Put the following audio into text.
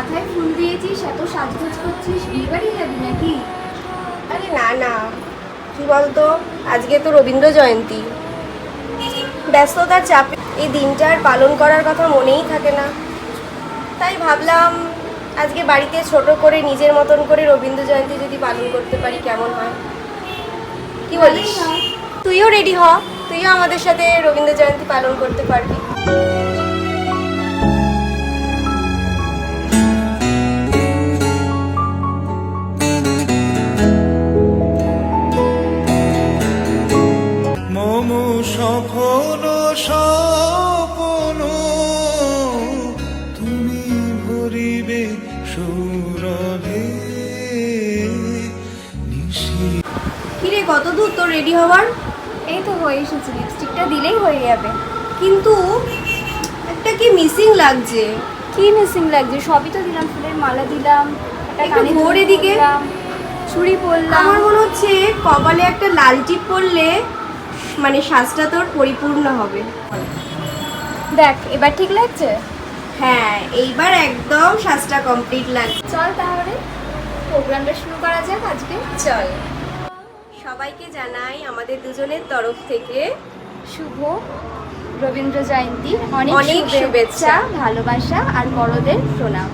মাথায় ফুল দিয়েছিস এত সাজগোজ করছিস বিয়ে বাড়ি যাবি নাকি? আরে না না। কি বলতো? আজকে তো রবীন্দ্র জয়ন্তী। ব্যস্ততার চাপে এই দিনটার পালন করার কথা মনেই থাকে না। তাই ভাবলাম আজকে বাড়িতে ছোট করে নিজের মতন করে রবীন্দ্র জয়ন্তী যদি পালন করতে পারি কেমন হয়? কি বলিস? তুইও রেডি হ। তুইও আমাদের সাথে রবীন্দ্র জয়ন্তী পালন করতে পারবি। সফল সপন তুমি ভরিবে সৌরভে কিরে কত দূর তোর রেডি হওয়ার? এই তো হয়ে এসেছি লিপস্টিকটা দিলেই হয়ে যাবে। কিন্তু একটা কি মিসিং লাগছে? কি মিসিং লাগছে? সবই তো দিলাম ফুলের মালা দিলাম একটা ঘোর এদিকে। চুড়ি পরলাম। আমার মনে হচ্ছে কপালে একটা লাল টিপ পরলে মানে সাজটা তোর পরিপূর্ণ হবে। দেখ এবার ঠিক লাগছে? হ্যাঁ এইবার একদম সাজটা কমপ্লিট লাগছে। চল তাহলে প্রোগ্রামটা শুরু করা যাক আজকে। চল। সবাইকে জানাই আমাদের দুজনের তরফ থেকে শুভ রবীন্দ্র জয়ন্তী। অনেক। শুভেচ্ছা। ভালোবাসা আর বড়দের প্রণাম।